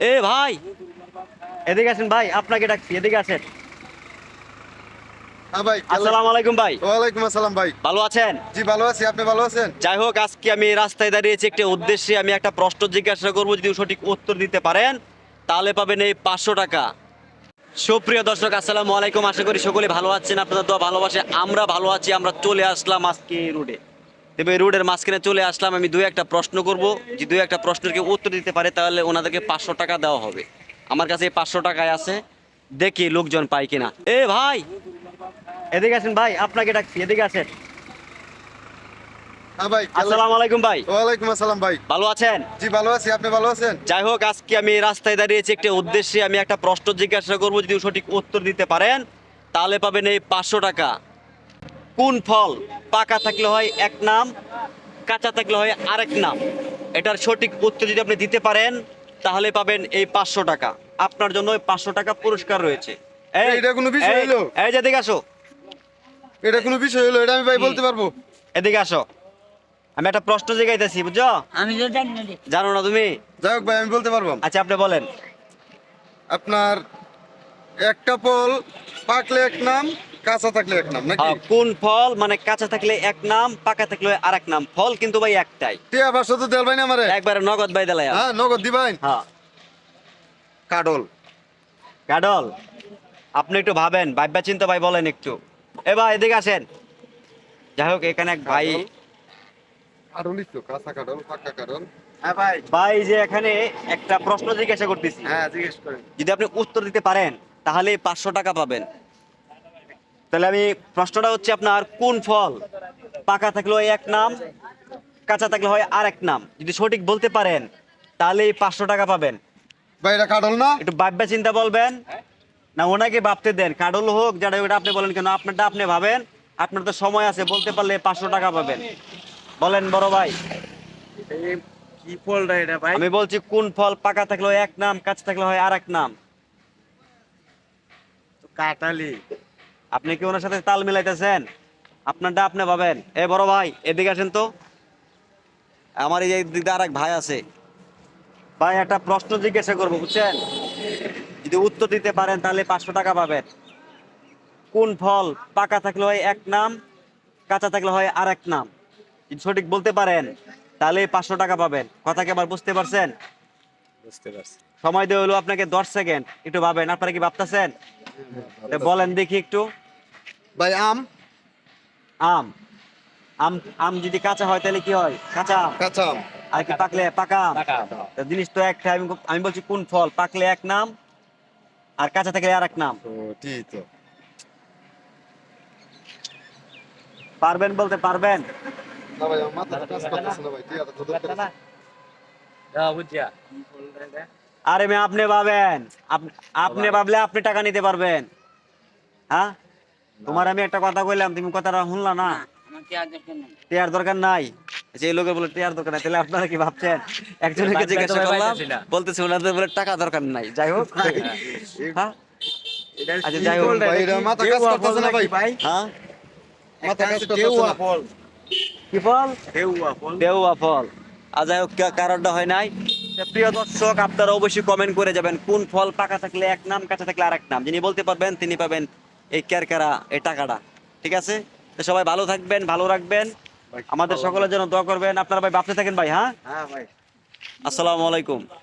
এ ভাই। এদিকে আসেন ভাই আপনাকে ডাকছি এদিকে আসেন। হ্যাঁ আসসালামু আলাইকুম ভাই। ওয়ালাইকুম আসসালাম ভাই। ভালো আছেন? জি ভালো আছি আপনি ভালো আছেন? যাই হোক আজকে আমি রাস্তায় দাঁড়িয়েছি একটি উদ্দেশ্যে আমি একটা প্রশ্ন জিজ্ঞাসা করব যদি সঠিক উত্তর দিতে পারেন তাহলে পাবেন এই পাঁচশো টাকা। সুপ্রিয় দর্শক আসসালামু আলাইকুম আশা করি সকলে ভালো আছেন আপনাদের ভালোবাসে আমরা ভালো আছি আমরা চলে আসলাম আজকে রোডে। তবে রোডের মাঝখানে চলে আসলাম আমি দুই একটা প্রশ্ন করব। যে দুই একটা প্রশ্নের কেউ উত্তর দিতে পারে তাহলে ওনাদেরকে পাঁচশো টাকা দেওয়া হবে। আমার কাছে পাঁচশো টাকায় আছে দেখি লোকজন পায় কিনা। এ ভাই! এদিকে আসেন ভাই আপনাকে ডাকছি এদিকে ভাই আসসালামু আলাইকুম ভাই। ওয়ালাইকুম আসসালাম ভাই। ভালো আছেন? জি ভালো আছি আপনি ভালো আছেন? যাই হোক আজকে আমি রাস্তায় দাঁড়িয়েছি একটি উদ্দেশ্যে আমি একটা প্রশ্ন জিজ্ঞাসা করব যদি সঠিক উত্তর দিতে পারেন তাহলে পাবেন এই পাঁচশো টাকা। কোন ফল পাকা থাকলে হয় এক নাম কাঁচা থাকলে হয় আরেক নাম? এটার সঠিক উত্তর যদি আপনি দিতে পারেন তাহলে পাবেন এই পাঁচশো টাকা। আপনার জন্য ওই পাঁচশো টাকা পুরস্কার রয়েছে। এটা কোনো বিষয় এই- যে এদিকে আসো। এটা কোনো বিষয় হলো এটা আমি ভাই বলতে পারব? এদিকে আসো। আমি একটা প্রশ্ন জিগাইতেছি বুঝছ? আমি তো জানি না জানো না তুমি? যাই হোক ভাই আমি বলতে পারব। আচ্ছা আপনি বলেন। আপনার একটা ফল পাকলে এক নাম কাঁচা থাকলে এক নাম নাকি? কোন ফল? মানে কাঁচা থাকলে এক নাম পাকা থাকলে আরেক নাম। ফল কিন্তু ভাই একটাই। টিয়া পাঁচশো তো দেল ভাই না আমারে? একবারে নগদ বাই দিলাই হ্যাঁ নগদ দিবাই। হ্যাঁ। কাডল। গাডল আপনি একটু ভাবেন ভাববা চিন্তা ভাই বলেন একটু। এ ভাই এদিকে আসেন। যাই হোক এখানে এক ভাই। কাডলই তো কাঁচা কাডল পাকা কাডল। হ্যাঁ ভাই। ভাই যে এখানে একটা প্রশ্ন জিজ্ঞাসা করতেছি। হ্যাঁ জিজ্ঞেস করেন। যদি আপনি উত্তর দিতে পারেন তাহলে পাঁচশো টাকা পাবেন। তাহলে আমি প্রশ্নটা হচ্ছে আপনার কোন ফল পাকা থাকলে হয় এক নাম কাঁচা থাকলে হয় আর এক নাম? যদি সঠিক বলতে পারেন তাহলে পাঁচশো টাকা পাবেন। ভাই এটা কাডল না? একটু ভাববে চিন্তা বলবেন। না ওনাকে ভাবতে দেন। কাডল হোক যেটা ওটা আপনি বলেন কেন আপনারটা আপনি ভাবেন। আপনার তো সময় আছে বলতে পারলে পাঁচশো টাকা পাবেন। বলেন বড় ভাই। এই কি ফলটা এটা ভাই? আমি বলছি কোন ফল পাকা থাকলে এক নাম কাঁচা থাকলে হয় আর এক নাম কাটালি আপনি কি ওনার সাথে তাল মিলাইতেছেন? আপনারটা আপনি ভাবেন। এ বড় ভাই এদিকে আসেন তো। আমার এই দিক আর এক ভাই আছে। ভাই একটা প্রশ্ন জিজ্ঞাসা করব বুঝছেন? যদি উত্তর দিতে পারেন তাহলে পাঁচশো টাকা পাবেন। কোন ফল পাকা থাকলে হয় এক নাম কাঁচা থাকলে হয় আর এক নাম? যদি সঠিক বলতে পারেন তাহলে পাঁচশো টাকা পাবেন। কথা কি আবার বুঝতে পারছেন? বুঝতে পারছি। সময় দেওয়া হলো আপনাকে দশ সেকেন্ড। একটু ভাবেন আপনারা কি ভাবতেছেন? বলেন দেখি একটু। ভাই আম? আম। আম আম যদি কাঁচা হয় তাহলে কি হয়? কাঁচা আম। কাঁচা আম। আর কি পাকলে? পাকা আম। জিনিস তো একটা আমি আমি বলছি কোন ফল? পাকলে এক নাম আর কাঁচা থাকলে আর এক নাম ঠিক তো। পারবেন বলতে পারবেন? না ভাই মাথা কাজ করতেছে না ভাই টিয়াটা তো দরকার আছে। হ্যাঁ বুঝিয়া আরে মেয়ে আপনি ভাবেন। আপনি ভাবলে আপনি টাকা নিতে পারবেন। হ্যাঁ? তোমার আমি একটা কথা কইলাম তুমি কথাটা শুনলা না? টিয়ার দরকার নাই। টেয়ার দরকার নাই? যে লোকের বলে টেয়ার দরকার নাই তাহলে আপনারা কি ভাবছেন? একজনকে জিজ্ঞাসা করলাম বলতেছে ওনাদের বলে টাকা দরকার নাই। যাই হোক। হ্যাঁ। আচ্ছা, যাই হোক, ভাই, মাথা কাজ করতেছে না নাকি? ভাই? হ্যাঁ? মাথা কাজ করতেছে না। ফল। কি ফল? ঢেউয়া ফল। দেওয়া ফল। আর যাই হোক কারণটা হয় নাই। প্রিয় দর্শক আপনারা অবশ্যই কমেন্ট করে যাবেন কোন ফল পাকা থাকলে এক নাম কাঁচা থাকলে আরেক নাম। যিনি বলতে পারবেন তিনি পাবেন এই ক্যারকারা এই টাকাটা। ঠিক আছে? তো সবাই ভালো থাকবেন ভালো রাখবেন। আমাদের সকলের জন্য দোয়া করবেন। আপনারা ভাই ভাবতে থাকেন ভাই হ্যাঁ? হ্যাঁ ভাই। আসসালামু আলাইকুম।